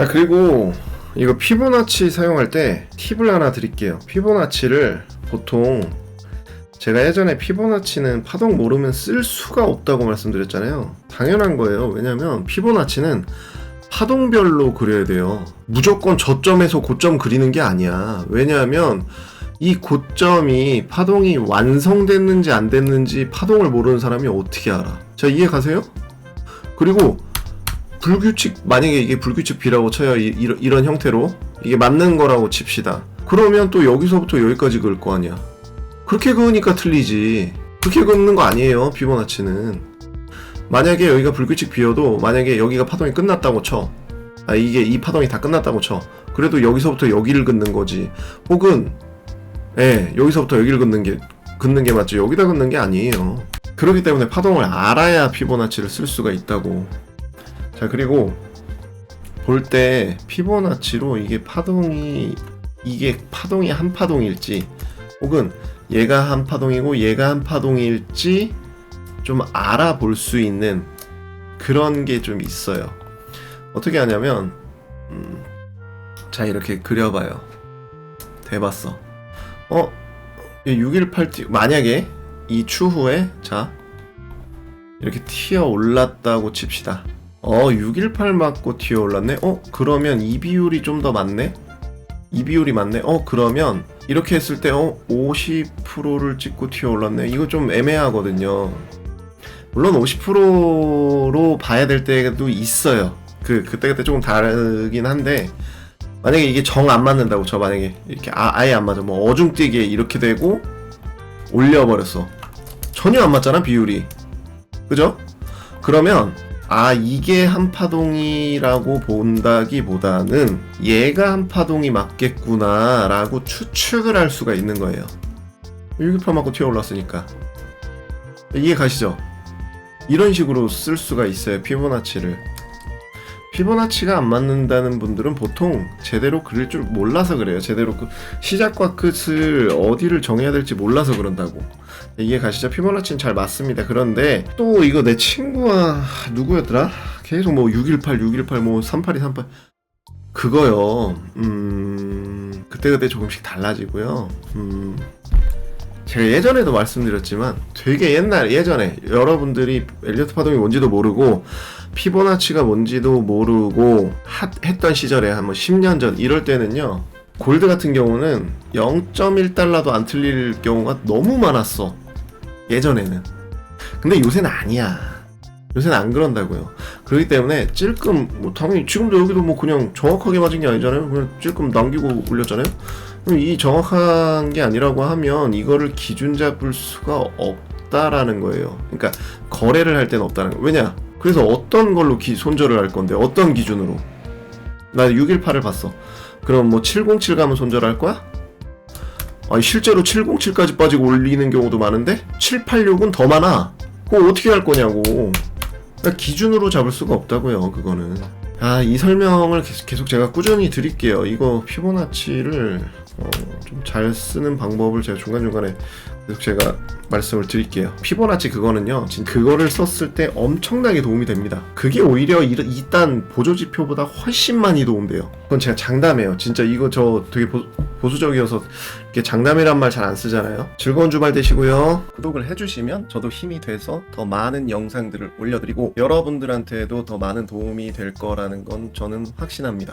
자 그리고 이거 피보나치 사용할 때 팁을 하나 드릴게요. 피보나치를 보통 제가 예전에 피보나치는 파동 모르면 쓸 수가 없다고 말씀드렸잖아요. 당연한 거예요. 왜냐면 피보나치는 파동별로 그려야 돼요. 무조건 저점에서 고점 그리는 게 아니야. 왜냐하면 이 고점이 파동이 완성됐는지 안 됐는지 파동을 모르는 사람이 어떻게 알아? 자 이해 가세요? 그리고 불규칙 만약에 이게 불규칙 B라고 쳐요 이, 이런, 이런 형태로 이게 맞는 거라고 칩시다. 그러면 또 여기서부터 여기까지 그을 거 아니야. 그렇게 그으니까 틀리지. 그렇게 그는 거 아니에요 피보나치는. 만약에 여기가 불규칙 B여도 만약에 여기가 파동이 끝났다고 쳐. 아, 이게 이 파동이 다 끝났다고 쳐. 그래도 여기서부터 여기를 긋는 거지. 혹은 예 여기서부터 여기를 긋는 게 긋는 게 맞지. 여기다 긋는 게 아니에요. 그렇기 때문에 파동을 알아야 피보나치를 쓸 수가 있다고 자 그리고 볼 때 피보나치로 이게 파동이 이게 파동이 한 파동일지 혹은 얘가 한 파동이고 얘가 한 파동일지 좀 알아볼 수 있는 그런 게 좀 있어요. 어떻게 하냐면 음, 자 이렇게 그려봐요. 대봤어. 어? 618티 만약에 이 추후에 자 이렇게 튀어 올랐다고 칩시다. 어, 618 맞고 튀어 올랐네? 어, 그러면 이 비율이 좀 더 맞네? 이 비율이 맞네? 어, 그러면 이렇게 했을 때, 어, 50%를 찍고 튀어 올랐네? 이거 좀 애매하거든요. 물론 50%로 봐야 될 때도 있어요. 그, 그때그때 조금 다르긴 한데, 만약에 이게 정 안 맞는다고 저 만약에 이렇게 아, 아예 안 맞아. 뭐 어중뛰게 이렇게 되고 올려버렸어. 전혀 안 맞잖아, 비율이. 그죠? 그러면 아 이게 한 파동이라고 본다기보다는 얘가 한 파동이 맞겠구나 라고 추측을 할 수가 있는 거예요. 618 맞고 튀어 올랐으니까 이해 가시죠? 이런 식으로 쓸 수가 있어요 피보나치를. 피보나치가 안 맞는다는 분들은 보통 제대로 그릴 줄 몰라서 그래요. 제대로 그 시작과 끝을 어디를 정해야 될지 몰라서 그런다고. 이해 가시죠? 피보나치는 잘 맞습니다. 그런데 또 이거 내 친구와 누구였더라? 계속 뭐 618, 618, 뭐 382, 38 그거요. 음 그때 그때 조금씩 달라지고요. 음 제가 예전에도 말씀드렸지만 되게 옛날 예전에 여러분들이 엘리어트 파동이 뭔지도 모르고 피보나치가 뭔지도 모르고 하- 했던 시절에 한 뭐 10년 전 이럴 때는요. 골드 같은 경우는 0.1달러도 안 틀릴 경우가 너무 많았어. 예전에는. 근데 요새는 아니야. 요새는 안 그런다고요. 그렇기 때문에 찔끔 뭐 당연히 지금도 여기도 뭐 그냥 정확하게 맞은 게 아니잖아요. 그냥 찔끔 남기고 올렸잖아요. 그럼 이 정확한 게 아니라고 하면 이거를 기준 잡을 수가 없다라는 거예요. 그러니까 거래를 할 때는 없다는 거. 왜냐? 그래서 어떤 걸로 기, 손절을 할 건데 어떤 기준으로? 나 618을 봤어. 그럼 뭐 707 가면 손절할 거야? 아니 실제로 707까지 빠지고 올리는 경우도 많은데 786은 더 많아. 그거 어떻게 할 거냐고. 그러니까 기준으로 잡을 수가 없다고요. 그거는. 아 이 설명을 계속, 계속 제가 꾸준히 드릴게요. 이거 피보나치를 어, 좀 잘 쓰는 방법을 제가 중간 중간에 계속 제가 말씀을 드릴게요. 피보나치 그거는요, 진 그거를 썼을 때 엄청나게 도움이 됩니다. 그게 오히려 이- 이딴 보조지표보다 훨씬 많이 도움돼요. 그건 제가 장담해요. 진짜 이거 저 되게 보, 보수적이어서 이렇게 장담이란 말 잘 안 쓰잖아요. 즐거운 주말 되시고요. 구독을 해주시면 저도 힘이 돼서 더 많은 영상들을 올려드리고 여러분들한테도 더 많은 도움이 될 거라는 건 저는 확신합니다.